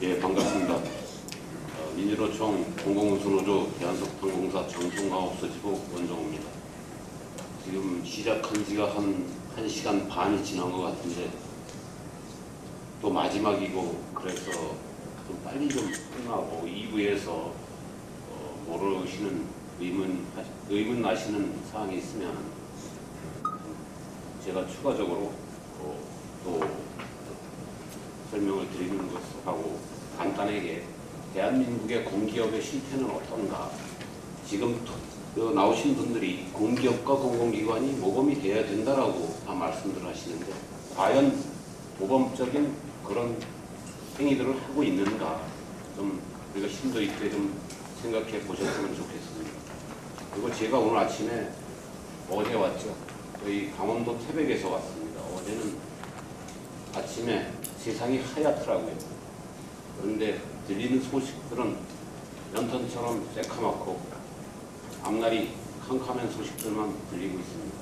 예, 반갑습니다. 어, 민주노총 공공운수노조 대한석탄공사 정통가업소지부 원종호입니다. 지금 시작한 지가 한, 한 시간 반이 지난 것 같은데 또 마지막이고 그래서 좀 빨리 좀 끝나고 2부에서 어, 모르시는 의문, 의문 나시는 사항이 있으면 제가 추가적으로 어, 또 설명을 드리는 것을 하고 간단하게 대한민국의 공기업의 실태는 어떤가 지금 토- 어, 나오신 분들이 공기업과 공공기관이 모범이 돼야 된다라고 다 말씀들 하시는데 과연 모범적인 그런 행위들을 하고 있는가 좀 우리가 심도 있게 좀 생각해 보셨으면 좋겠습니다. 그리고 제가 오늘 아침에 어제 왔죠. 저희 강원도 태백에서 왔습니다. 어제는 아침에 세상이 하얗더라고요. 그런데 들리는 소식들은 연탄처럼 새카맣고 앞날이 캄캄한 소식들만 들리고 있습니다.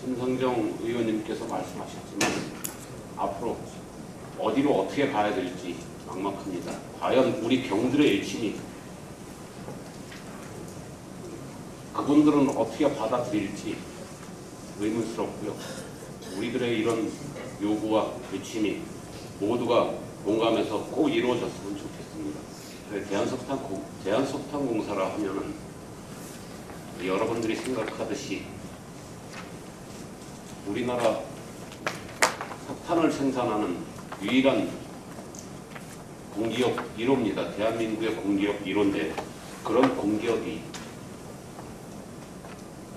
심성정 의원님께서 말씀하셨지만 앞으로 어디로 어떻게 가야 될지 막막합니다. 과연 우리 병들의 일침이 그분들은 어떻게 받아들일지 의문스럽고요. 우리들의 이런 요구와 외침이 모두가 공감해서 꼭 이루어졌으면 좋겠습니다. 대한석탄, 공- 대한석탄 공사라 하면은 여러분들이 생각하듯이 우리나라 석탄을 생산하는 유일한 공기업 1호입니다. 대한민국의 공기업 1호인데 그런 공기업이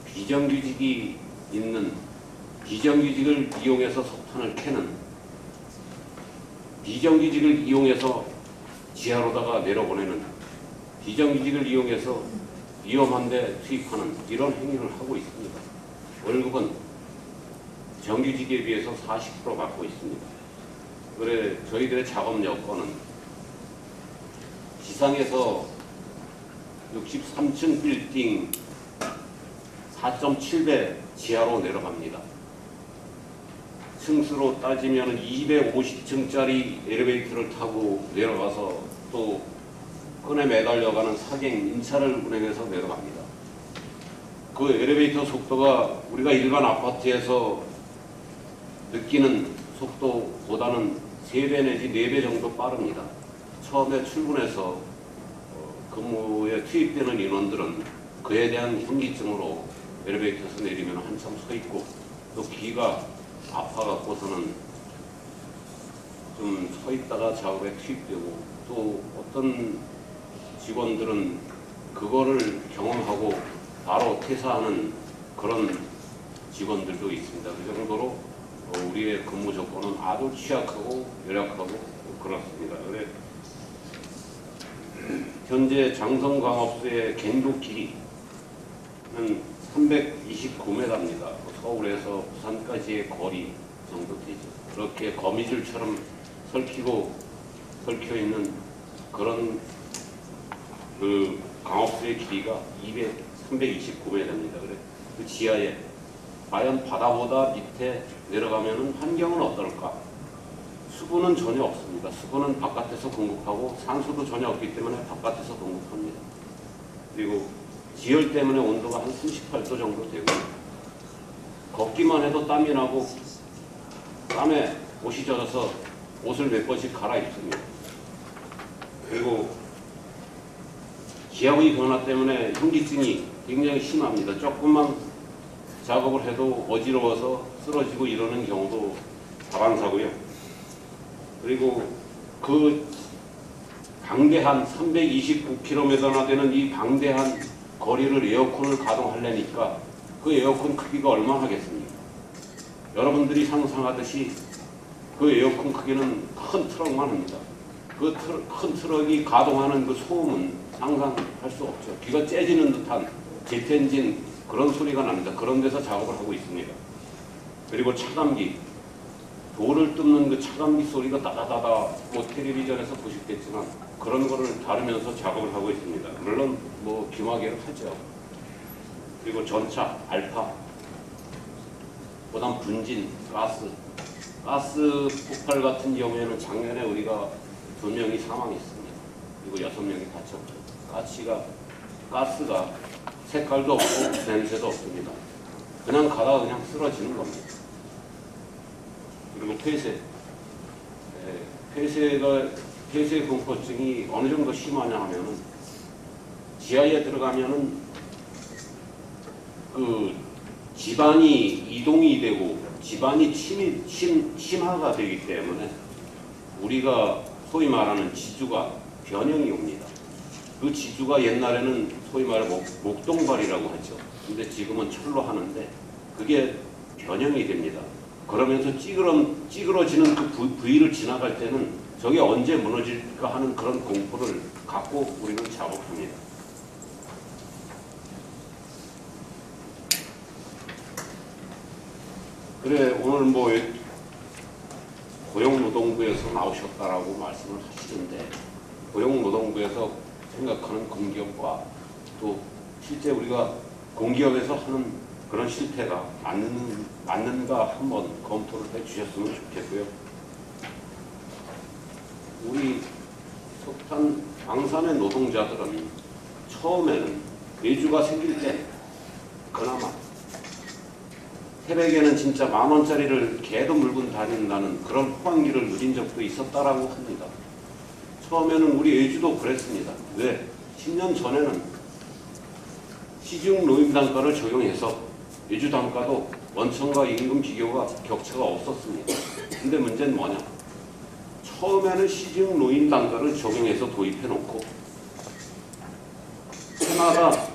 비정규직이 있는 비정규직을 이용해서 석탄을 캐는 비정규직을 이용해서 지하로다가 내려보내는 비정규직을 이용해서 위험한데 투입하는 이런 행위를 하고 있습니다. 월급은 정규직에 비해서 40% 받고 있습니다. 그래 저희들의 작업 여건은 지상에서 63층 빌딩 4.7배 지하로 내려갑니다. 층수로 따지면 250층짜리 엘리베이터를 타고 내려가서 또 끈에 매달려가는 사객 인차를 운행해서 내려갑니다. 그 엘리베이터 속도가 우리가 일반 아파트에서 느끼는 속도보다는 3배 내지 4배 정도 빠릅니다. 처음에 출근해서 어, 근무에 투입되는 인원들은 그에 대한 현기증으로 엘리베이터에서 내리면 한참 서 있고 또 귀가 아파갖고서는 좀 서 있다가 작업에 투입되고 또 어떤 직원들은 그거를 경험하고 바로 퇴사하는 그런 직원들도 있습니다. 그 정도로 어, 우리의 근무 조건은 아주 취약하고 열악하고 그렇습니다. 현재 장성광업소의 갱도 길이는 329m입니다. 서울에서 부산까지의 거리 정도 되죠. 그렇게 거미줄처럼 설키고 설켜 있는 그런 그 강업소의 길이가 200, 329m입니다. 그래 그 지하에 과연 바다보다 밑에 내려가면은 환경은 어떨까? 수분은 전혀 없습니다. 수분은 바깥에서 공급하고 산소도 전혀 없기 때문에 바깥에서 공급합니다. 그리고 지열 때문에 온도가 한 38도 정도 되고 걷기만 해도 땀이 나고 땀에 옷이 젖어서 옷을 몇 번씩 갈아입습니다. 그리고 기압의 변화 때문에 현기증이 굉장히 심합니다. 조금만 작업을 해도 어지러워서 쓰러지고 이러는 경우도 다반사고요. 그리고 그 방대한 329km나 되는 이 방대한 거리를 에어컨을 가동하려니까 그 에어컨 크기가 얼마나 하겠습니까? 여러분들이 상상하듯이 그 에어컨 크기는 큰 트럭만 합니다. 그 큰 트럭이 가동하는 그 소음은 상상할 수 없죠. 귀가 째지는 듯한 제트 엔진 그런 소리가 납니다. 그런 데서 작업을 하고 있습니다. 그리고 차감기, 돌을 뜯는 그 차감기 소리가 따다다다 뭐 텔레비전에서 보셨겠지만 그런 거를 다루면서 작업을 하고 있습니다. 물론 뭐 귀마개를 하죠. 그리고 전차, 알파, 그다음 분진, 가스 가스 폭발 같은 경우에는 작년에 우리가 두 명이 사망했습니다. 그리고 여섯 명이 다쳤고 가치가 가스가 색깔도 없고 냄새도 없습니다. 그냥 가다가 그냥 쓰러지는 겁니다. 그리고 폐쇄. 예, 폐쇄가 폐쇄 공포증이 어느 정도 심하냐 하면은 지하에 들어가면은 그 집안이 이동이 되고 집안이 침이 침, 침하가 되기 때문에 우리가 소위 말하는 지주가 변형이 옵니다. 그 지주가 옛날에는 소위 말해 목, 목동발이라고 하죠. 근데 지금은 철로 하는데 그게 변형이 됩니다. 그러면서 찌그러, 찌그러지는 그 부, 부위를 지나갈 때는 저게 언제 무너질까 하는 그런 공포를 갖고 우리는 작업합니다. 그래 오늘 뭐 고용노동부에서 나오셨다라고 말씀을 하시는데 고용노동부에서 생각하는 공기업과 또 실제 우리가 공기업에서 하는 그런 실태가 맞는, 맞는가 한번 검토를 해 주셨으면 좋겠고요. 우리 석탄 방산의 노동자들은 처음에는 외주가 생길 때 그나마 새벽에는 진짜 만 원짜리를 개도 물고 다닌다는 그런 호황기를 누린 적도 있었다라고 합니다. 처음에는 우리 외주도 그랬습니다. 왜? 10년 전에는 시중 노임 단가를 적용해서 외주 단가도 원청과 임금 비교가 격차가 없었습니다. 근데 문제는 뭐냐? 처음에는 시중 노임 단가를 적용해서 도입해 놓고 해마다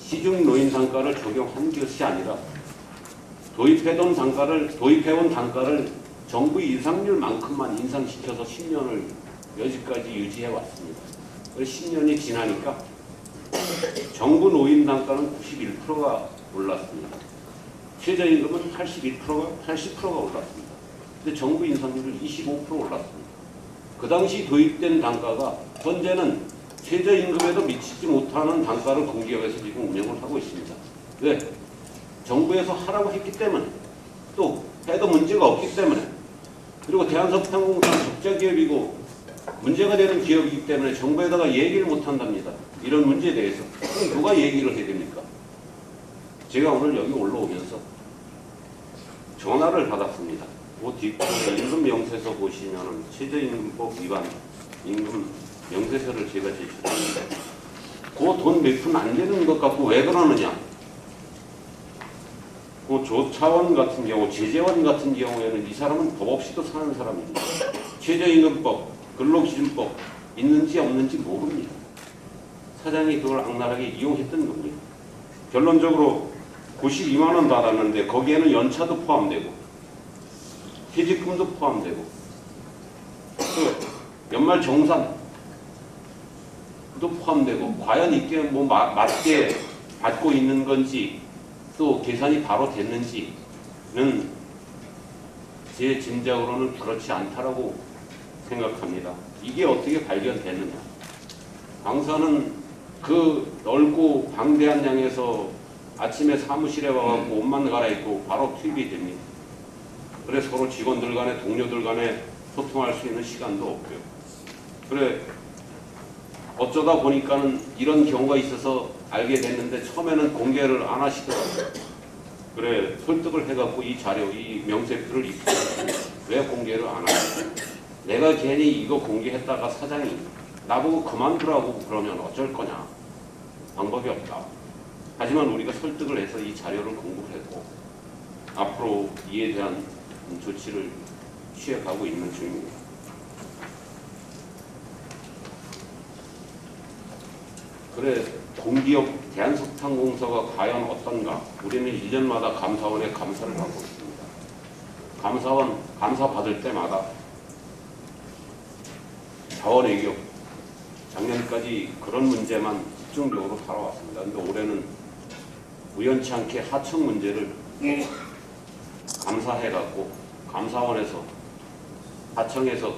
시중 노임 단가를 적용한 것이 아니라 도입해둔 단가를 도입해온 단가를 정부 인상률만큼만 인상시켜서 10년을 여지까지 유지해 왔습니다. 10년이 지나니까 정부 노임 단가는 91%가 올랐습니다. 최저임금은 81%가 80%가 올랐습니다. 근데 정부 인상률은 25% 올랐습니다. 그 당시 도입된 단가가 현재는 최저임금에도 미치지 못하는 단가를 공기업에서 지금 운영을 하고 있습니다. 왜? 정부에서 하라고 했기 때문에 또 해도 문제가 없기 때문에 그리고 대한석탄공사 적자 기업이고 문제가 되는 기업이기 때문에 정부에다가 얘기를 못 한답니다. 이런 문제에 대해서 그럼 누가 얘기를 해야 됩니까? 제가 오늘 여기 올라오면서 전화를 받았습니다. 그 뒷부분에 임금 명세서 보시면은 최저임금법 위반 임금 명세서를 제가 제출했는데 그 돈 몇 푼 안 되는 것 같고 왜 그러느냐? 그 조차원 같은 경우, 제재원 같은 경우에는 이 사람은 법 없이도 사는 사람입니다. 최저임금법, 근로기준법 있는지 없는지 모릅니다. 사장이 그걸 악랄하게 이용했던 겁니다. 결론적으로 92만 원 받았는데 거기에는 연차도 포함되고 퇴직금도 포함되고 또 연말 정산도 포함되고 과연 이게 뭐 마- 맞게 받고 있는 건지 또 계산이 바로 됐는지는 제 짐작으로는 그렇지 않다라고 생각합니다. 이게 어떻게 발견됐느냐? 강사는 그 넓고 방대한 양에서 아침에 사무실에 와갖고 옷만 갈아입고 바로 투입이 됩니다. 그래 서로 직원들 간에 동료들 간에 소통할 수 있는 시간도 없고요. 그래 어쩌다 보니까는 이런 경우가 있어서 알게 됐는데 처음에는 공개를 안 하시더라고요. 그래 설득을 해갖고 이 자료, 이 명세표를 입수했더니 왜 공개를 안 하냐? 내가 괜히 이거 공개했다가 사장이 나보고 그만두라고 그러면 어쩔 거냐? 방법이 없다. 하지만 우리가 설득을 해서 이 자료를 공부를 했고 앞으로 이에 대한 조치를 취해가고 있는 중입니다. 그래 공기업 대한석탄공사가 과연 어떤가? 우리는 1년마다 감사원에 감사를 하고 있습니다. 감사원 감사 받을 때마다 자원 외교 작년까지 그런 문제만 집중적으로 살아왔습니다. 근데 올해는 우연치 않게 하청 문제를 감사해갖고 감사원에서 하청에서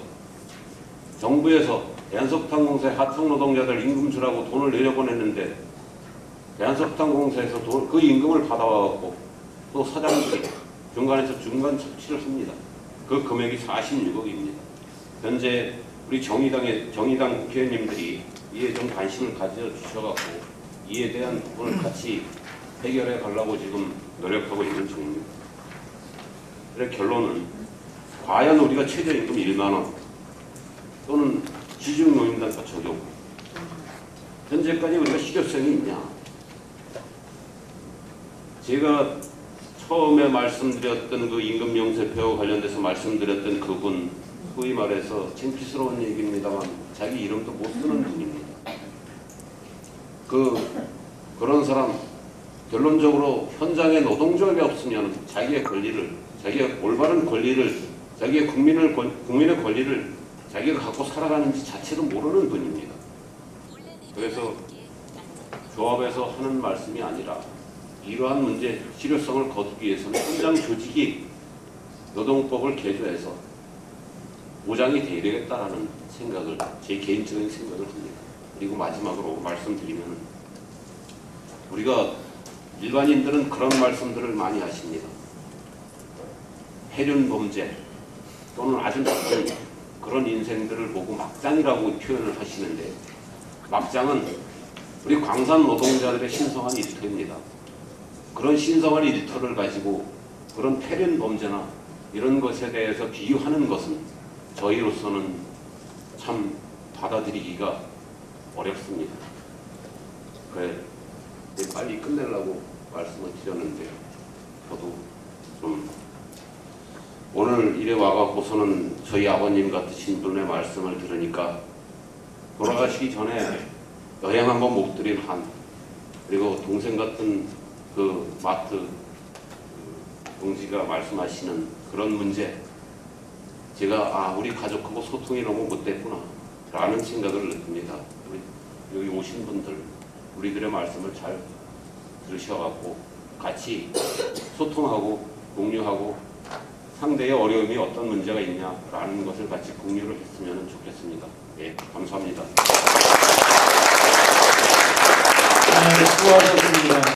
정부에서 대한석탄공사의 하청 노동자들 임금 주라고 돈을 내려보냈는데 대한석탄공사에서 돈- 그 임금을 받아와갖고 또 사장들이 중간에서 중간 착취를 합니다. 그 금액이 46억입니다. 현재 우리 정의당의 정의당 국회의원님들이 이에 좀 관심을 가져 주셔갖고 이에 대한 부분을 같이 해결해 가려고 지금 노력하고 있는 중입니다. 그래 결론은 과연 우리가 최저임금 1만 원 또는 지중노인단가 적용 현재까지 우리가 실효성이 있냐? 제가 처음에 말씀드렸던 그 임금 명세표와 관련돼서 말씀드렸던 그분 소위 말해서 창피스러운 얘기입니다만 자기 이름도 못 쓰는 분입니다. 그 그런 사람 결론적으로 현장에 노동조합이 없으면 자기의 권리를 자기의 올바른 권리를 자기의 국민을 권- 국민의 권리를 자기가 갖고 살아가는지 자체도 모르는 분입니다. 그래서 조합에서 하는 말씀이 아니라 이러한 문제 실효성을 거두기 위해서는 현장 조직이 노동법을 개조해서 보장이 돼야 되겠다라는 생각을 제 개인적인 생각을 합니다. 그리고 마지막으로 말씀드리면 우리가 일반인들은 그런 말씀들을 많이 하십니다. 해륜 범죄 또는 아주 나쁜 그런 인생들을 보고 막장이라고 표현을 하시는데 막장은 우리 광산 노동자들의 신성한 일터입니다. 그런 신성한 일터를 가지고 그런 폐륜 범죄나 이런 것에 대해서 비유하는 것은 저희로서는 참 받아들이기가 어렵습니다. 그래 이제 빨리 끝내려고 말씀을 드렸는데요. 저도 좀 오늘 이래 와갖고서는 저희 아버님 같으신 분의 말씀을 들으니까 돌아가시기 전에 여행 한번 못 드린 한 그리고 동생 같은 그 마트 그 동지가 말씀하시는 그런 문제 제가 아 우리 가족하고 소통이 너무 못됐구나 라는 생각을 느낍니다. 여기 오신 분들 우리들의 말씀을 잘 들으셔갖고 같이 소통하고 공유하고 상대의 어려움이 어떤 문제가 있냐라는 것을 같이 공유를 했으면 좋겠습니다. 예, 감사합니다. 네, 수고하셨습니다.